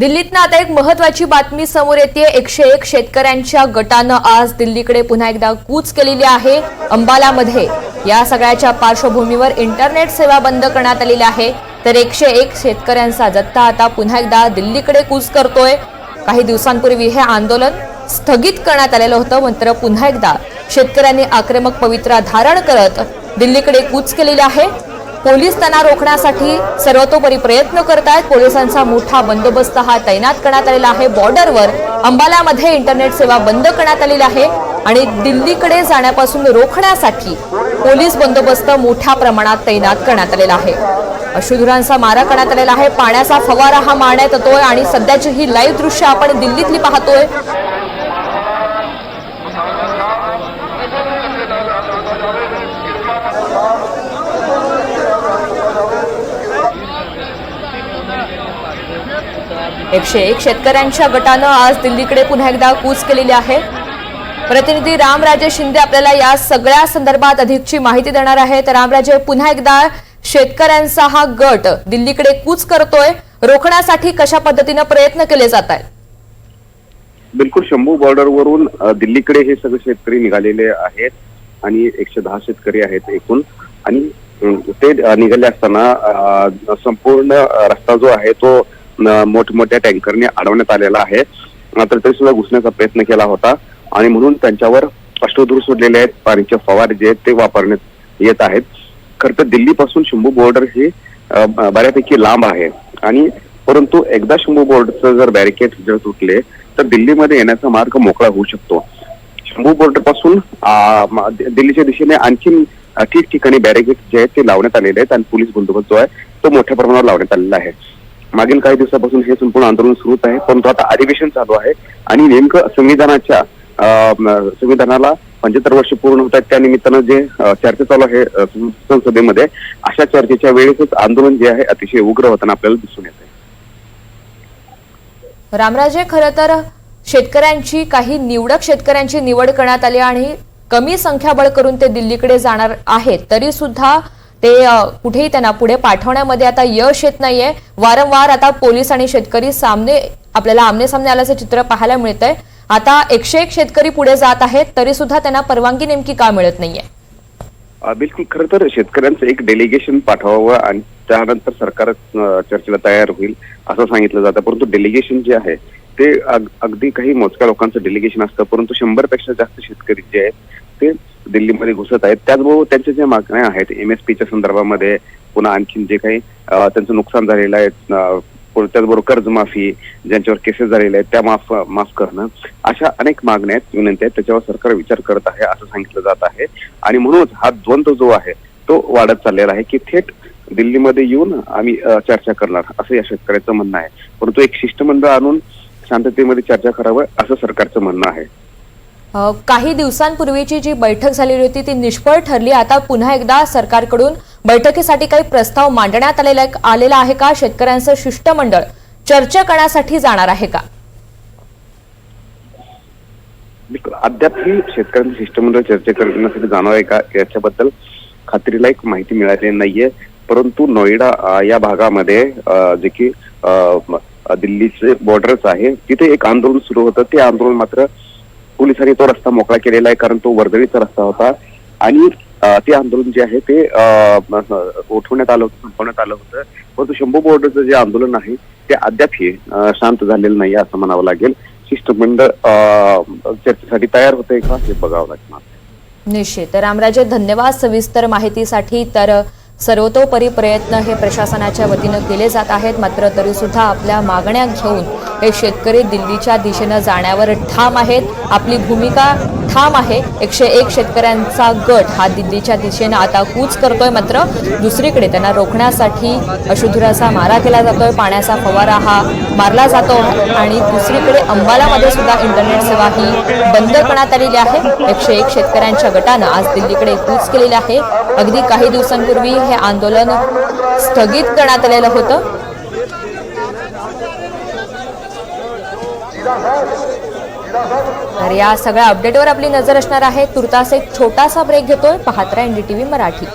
दिल्लीतनं आता एक महत्वाची बातमी समोर येते एकशे एक शेतकऱ्यांच्या गटानं आज दिल्लीकडे पुन्हा एकदा कूच केलेली आहे अंबालामध्ये. या सगळ्याच्या पार्श्वभूमीवर इंटरनेट सेवा बंद करण्यात आलेली आहे. तर एकशे एक शेतकऱ्यांचा जत्था आता पुन्हा एकदा दिल्लीकडे कूच करतोय. काही दिवसांपूर्वी हे आंदोलन स्थगित करण्यात आलेलं होतं मात्र पुन्हा एकदा शेतकऱ्यांनी आक्रमक पवित्रा धारण करत दिल्लीकडे कूच केलेली आहे. पोलीस त्यांना रोखण्यासाठी सर्वतोपरी प्रयत्न करत आहेत पोलिसांचा मोठा बंदोबस्त हा तैनात करण्यात आलेला आहे. बॉर्डरवर अंबालामध्ये इंटरनेट सेवा बंद करण्यात आलेली आहे आणि दिल्लीकडे जाण्यापासून रोखण्यासाठी पोलीस बंदोबस्त मोठ्या प्रमाणात तैनात करण्यात आलेला आहे. अश्रुधुरांचा मारा करण्यात आलेला आहे. पाण्याचा फवारा हा मारण्यात येतोय आणि सध्याची ही लाईव्ह दृश्य आपण दिल्लीतली पाहतोय. एकशे एक शेतकऱ्यांच्या गटानं आज दिल्लीकडे पुन्हा एकदा कूच केलेली आहे. प्रतिनिधी रामराजे शिंदे आपल्याला या सगळ्या संदर्भात अधिकची माहिती देणार आहेत. रामराजे पुन्हा एकदा शेतकऱ्यांचा हा गट दिल्लीकडे कूच करतोय. रोखण्यासाठी कशा पद्धतीनं प्रयत्न केले जात आहेत? बिलकुल शंभू बॉर्डरवरून दिल्लीकडे हे सगळे शेतकरी निघालेले आहेत आणि एकशे दहा शेतकरी आहेत एकूण. आणि ते निघाले असताना संपूर्ण रस्ता जो आहे तो मोठमोठ्या टँकरने अडवण्यात आलेला आहे. मात्र तरी सुद्धा घुसण्याचा प्रयत्न केला होता. आणि म्हणून त्यांच्यावर अष्टोधूर सोडलेले आहेत. पाण्याचे फवारे जे आहेत ते वापरण्यात येत आहेत. खर तर दिल्लीपासून शंभू बॉर्डर हे बऱ्यापैकी लांब आहे. आणि परंतु एकदा शंभू बॉर्डरचं जर बॅरिकेड जर तुटले तर दिल्लीमध्ये येण्याचा मार्ग मोकळा होऊ शकतो. शंभू बॉर्डरपासून दिल्लीच्या दिशेने आणखी ठिकठिकाणी बॅरिकेड जे आहेत ते लावण्यात आलेले आहेत. आणि पोलीस बंदोबस्त जो आहे तो मोठ्या प्रमाणावर लावण्यात आलेला आहे. मागील काही दिवसापासून हे संपूर्ण आंदोलन सुरूच आहे परंतु आता अधिवेशन चालू आहे आणि नेमकं संविधानाच्या संविधानाला पंच्याहत्तर वर्ष पूर्ण होत आहेत त्या निमित्तानं जे चर्चा चालू आहे संसदेमध्ये अशा चर्चेच्या वेळेसच आंदोलन जे आहे अतिशय उग्र होताना आपल्याला दिसून येत आहे रामराजे खरं तर शेतकऱ्यांची काही निवडक शेतकऱ्यांची निवड करण्यात आली आणि कमी संख्याबळ करून ते दिल्लीकडे जाणार आहेत तरी सुद्धा ते कुठेही त्यांना पुढे पाठवण्यामध्ये आता यश येत नाहीये. वारंवार आता पोलीस आणि शेतकरी सामने आपल्याला आमने सामने आल्याचं चित्र पाहायला मिळतंय. आता एकशे एक शेतकरी पुढे जात आहेत तरी सुद्धा त्यांना परवानगी नेमकी का मिळत नाहीये? बिलकुल खरं तर शेतकऱ्यांचं एक डेलिगेशन पाठवावं आणि त्यानंतर सरकार चर्चेला तयार होईल असं सांगितलं जातं. परंतु डेलिगेशन जे आहे ते अग- अगदी काही मोजक्या लोकांचं डेलिगेशन असतं परंतु शंभरपेक्षा जास्त शेतकरी जे आहेत ते दिल्लीमध्ये घुसत आहेत. त्याचबरोबर त्यांच्या ज्या मागण्या आहेत एम एस पीच्या संदर्भामध्ये पुन्हा आणखीन जे काही त्यांचं नुकसान झालेलं आहे त्याचबरोबर कर्जमाफी ज्यांच्यावर केसेस झालेले आहेत त्या माफ माफ करणं अशा अनेक मागण्या आहेत विनंती आहेत त्याच्यावर सरकार विचार करत आहे असं सांगितलं जात आहे. आणि म्हणूनच हा द्वंद्व जो आहे तो वाढत चाललेला आहे की थेट दिल्लीमध्ये येऊन आम्ही चर्चा करणार असं या शेतकऱ्याचं म्हणणं आहे. परंतु एक शिष्टमंडळ आणून शांततेमध्ये चर्चा करावं असं सरकारचं म्हणणं आहे. काही दिवसांपूर्वीची जी बैठक झालेली होती ती निष्फळ ठरली. आता पुन्हा एकदा सरकारकडून बैठकीसाठी काही प्रस्ताव मांडण्यात आलेला आलेला आहे का? शेतकऱ्यांचं शिष्टमंडळ चर्चा करण्यासाठी जाणार आहे का? बिलकुल. अद्याप ही शेतकऱ्यांचं शिष्टमंडळ चर्चा करण्यासाठी जाणार आहे का? याच्याबद्दल खात्रीला एक माहिती मिळालेली नाहीये. परंतु नोएडा या भागामध्ये जे की दिल्लीचे बॉर्डरच आहे. तिथे एक आंदोलन सुरू होतं. ते आंदोलन मात्र पोलिसांनी तो रस्ता मोकळा केलेला आहे कारण तो वर्दळीचा रस्ता होता. आणि ते आंदोलन जे आहे ते उठवण्यात आलं होतं संपवण्यात आलं होतं. परंतु शंभू बॉर्डरचं जे आंदोलन आहे ते अद्यापही शांत झालेलं नाही असं म्हणावं लागेल. शिष्टमंडळ चर्चेसाठी तयार होतंय का हे बघावं लागणार. निश्चित. रामराजे धन्यवाद सविस्तर माहितीसाठी. तर सर्वतोपरी प्रयत्न हे प्रशासनाच्या वतीनं केले जात आहेत. मात्र तरीसुद्धा आपल्या मागण्या घेऊन हे शेतकरी दिल्लीच्या दिशेनं जाण्यावर ठाम आहेत. आपली भूमिका ठाम आहे. एकशे एक शेतकऱ्यांचा गट हा दिल्लीच्या दिशेनं आता कूच करतोय. मात्र दुसरीकडे त्यांना रोखण्यासाठी अशुधुराचा मारा केला जातोय. पाण्याचा फवारा हा मारला जातो आणि दुसरीकडे अंबालामध्ये सुद्धा इंटरनेट सेवा ही बंद करण्यात आलेली आहे. एकशे एक शेतकऱ्यांच्या गटानं आज दिल्लीकडे कूच केलेली आहे. अगदी काही दिवसांपूर्वी हे आंदोलन स्थगित करण्यात आलेलं होतं. तर या सगळ्या अपडेटवर आपली नजर असणार आहे. तुर्तास एक छोटासा ब्रेक घेतोय. पाहत राहा एनडीटीव्ही मराठी.